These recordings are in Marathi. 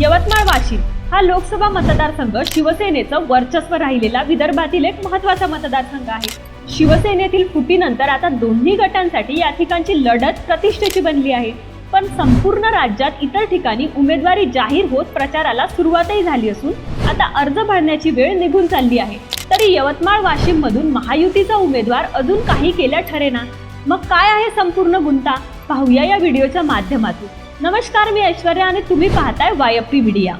यवतमाळ वाशिम हा लोकसभा मतदारसंघ शिवसेनेचं वर्चस्व राहिलेला विदर्भातील एक महत्त्वाचा मतदारसंघ आहे. शिवसेनेतील फुटीनंतर आता दोन्ही गटांसाठी या ठिकाणची लढत प्रतिष्ठेची बनली आहे. पण संपूर्ण राज्यात इतर ठिकाणी उमेदवारी जाहीर होत प्रचाराला सुरुवातही झाली असून आता अर्ज भरण्याची वेळ निघून चालली आहे. तरी यवतमाळ वाशिम मधून महायुतीचा उमेदवार अजून काही केल्या ठरेना. मग काय आहे संपूर्ण गुंता? पाहूया या व्हिडिओच्या माध्यमातून. नमस्कार मी ऐश्वर्या आणि तुम्ही पाहताय वायपी मीडिया.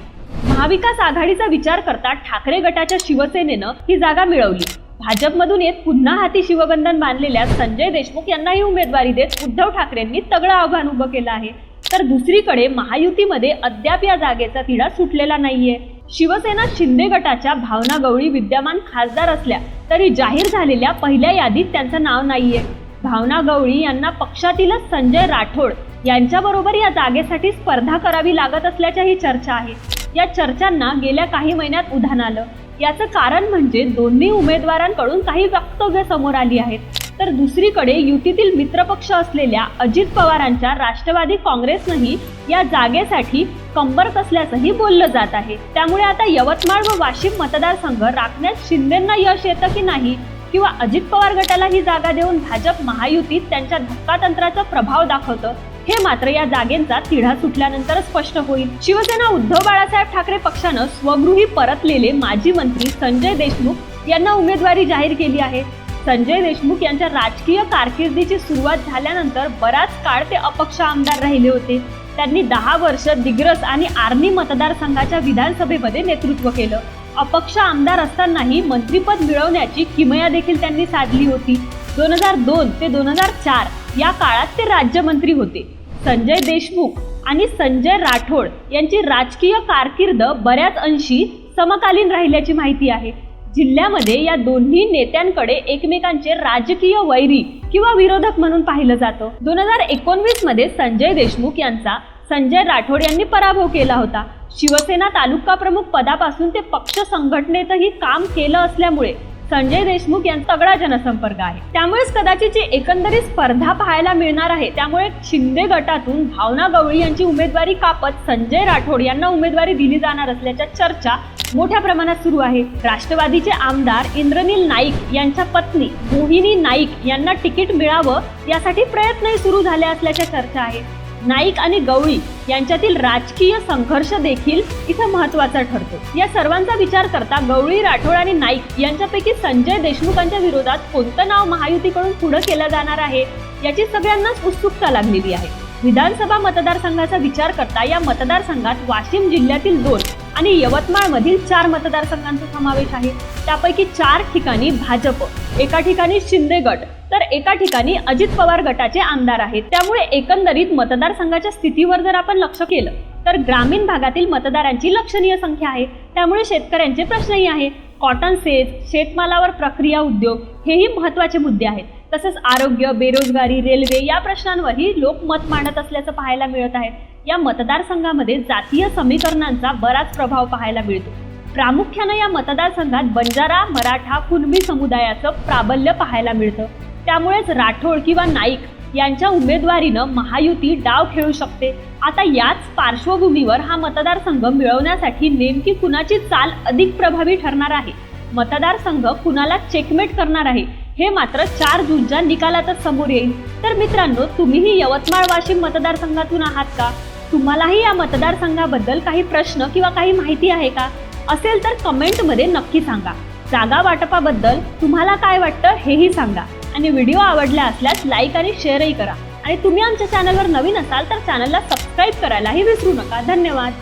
महाविकास आघाडीचा विचार करता ठाकरे गटाच्या शिवसेनेनं ही जागा मिळवली. भाजपमधून येत पुन्हा हाती शिवबंधन बांधलेल्या संजय देशमुख यांनाही उमेदवारी देत उद्धव ठाकरेंनी तगडं आव्हान उभं केलं आहे. तर दुसरीकडे महायुतीमध्ये अद्याप या जागेचा तिढा सुटलेला नाहीये. शिवसेना शिंदे गटाच्या भावना गवळी विद्यमान खासदार असल्या तरी जाहीर झालेल्या पहिल्या यादीत त्यांचं नाव नाहीये. भावना गवळी यांना पक्षातीलच संजय राठोड यांच्याबरोबर या जागेसाठी स्पर्धा करावी लागत असल्याच्याही चर्चा आहेत या चर्चांना गेल्या काही महिन्यात उधाण आलं. याचं कारण म्हणजे दोन्ही उमेदवारांकडून काही वक्तव्य समोर आली आहेत. तर दुसरीकडे युतीतील मित्रपक्ष असलेल्या अजित पवारांच्या राष्ट्रवादी काँग्रेसनंही या जागेसाठी कंबर असल्याचंही बोललं जात आहे. त्यामुळे आता यवतमाळ व वाशिम मतदारसंघ राखण्यात शिंदेंना यश येतं की नाही किंवा अजित पवार गटाला ही जागा देऊन भाजप महायुतीत त्यांच्या धक्कातंत्राचा प्रभाव दाखवतं हे मात्र या जागेंचा तिढा सुटल्यानंतर स्पष्ट होईल. शिवसेना उद्धव बाळासाहेब ठाकरे पक्षानं स्वगृही परतलेले माजी मंत्री संजय देशमुख यांना उमेदवारी जाहीर केली आहे. संजय देशमुख यांच्या राजकीय कारकिर्दीची सुरुवात झाल्यानंतर बराच काळ ते अपक्ष आमदार राहिले होते. त्यांनी दहा वर्ष दिग्रस आणि आर्मी मतदारसंघाच्या विधानसभेमध्ये नेतृत्व केलं. अपक्ष आमदार असतानाही मंत्रीपद मिळवण्याची किमया देखील त्यांनी साधली होती. दोन हजार दोन ते दोन हजार चार या काळात ते राज्यमंत्री होते. संजय देशमुख आणि संजय राठोड यांची राजकीय कारकीर्द बऱ्याच अंशी समकालीन राहिल्याची माहिती आहे. जिल्ह्यामध्ये या दोन्ही नेत्यांकडे एकमेकांचे राजकीय वैरी किंवा विरोधक म्हणून पाहिलं जातं. दोन हजार एकोणवीसमध्ये संजय देशमुख यांचा संजय राठोड यांनी पराभव केला होता. शिवसेना तालुका प्रमुख पदापासून ते पक्ष संघटनेतही काम केलं असल्यामुळे संजय देशमुख यांचा तगडा जनसंपर्क आहे. त्यामुळेच कदाचित जी एकंदरीत स्पर्धा पाहायला मिळणार आहे त्यामुळे शिंदे गटातून भावना गवळी यांची उमेदवारी कापत संजय राठोड यांना उमेदवारी दिली जाणार असल्याच्या चर्चा मोठ्या प्रमाणात सुरू आहे. राष्ट्रवादीचे आमदार इंद्रनील नाईक यांच्या पत्नी मोहिनी नाईक यांना तिकीट मिळावं यासाठी प्रयत्नही सुरू झाले असल्याच्या चर्चा आहेत. नाईक आणि गवळी यांच्यातील राजकीय संघर्ष देखील इथं महत्त्वाचा ठरतो. या सर्वांचा विचार करता गवळी राठोड आणि नाईक यांच्यापैकी संजय देशमुखांच्या विरोधात कोणतं नाव महायुतीकडून पुढे केलं जाणार आहे याची सगळ्यांनाच उत्सुकता लागलेली आहे. विधानसभा मतदारसंघाचा विचार करता या मतदारसंघात वाशिम जिल्ह्यातील दोन आणि यवतमाळ मधील चार मतदारसंघांचा समावेश आहे. त्यापैकी चार ठिकाणी भाजप एका ठिकाणी शिंदे गट तर एका ठिकाणी अजित पवार गटाचे आमदार आहेत. त्यामुळे एकंदरीत मतदारसंघाच्या स्थितीवर जर आपण लक्ष केलं तर ग्रामीण भागातील मतदारांची लक्षणीय संख्या आहे. त्यामुळे शेतकऱ्यांचे प्रश्नही आहे. कॉटन सेज शेतमालावर प्रक्रिया उद्योग हेही महत्त्वाचे मुद्दे आहेत. तसेच आरोग्य बेरोजगारी रेल्वे या प्रश्नांवरही लोक मत मांडत असल्याचं पाहायला मिळत आहे. या मतदारसंघामध्ये जातीय समीकरणांचा बराच प्रभाव पाहायला मिळतो. प्रामुख्यानं या मतदारसंघात बंजारा मराठा कुणबी समुदायाचं प्राबल्य पाहायला मिळतं. त्यामुळेच राठोड किंवा नाईक यांच्या उमेदवारीनं महायुती डाव खेळू शकते. आता याच पार्श्वभूमीवर हा मतदारसंघ मिळवण्यासाठी नेमकी कुणाची चाल अधिक प्रभावी ठरणार आहे? मतदारसंघ कुणाला चेकमेट करणार आहे? हे मात्र चार जूनच्या निकालातच समोर येईल. तर मित्रांनो तुम्हीही यवतमाळ वाशिम मतदारसंघातून आहात का? तुम्हालाही या मतदारसंघाबद्दल काही प्रश्न किंवा काही माहिती आहे का? असेल तर कमेंटमध्ये नक्की सांगा. जागा वाटपाबद्दल तुम्हाला काय वाटतं हेही सांगा. आणि व्हिडिओ आवडला असल्यास लाईक आणि शेअरही करा. आणि तुम्ही आमच्या चॅनलवर नवीन असाल तर चॅनलला सबस्क्राईब करायलाही विसरू नका. धन्यवाद.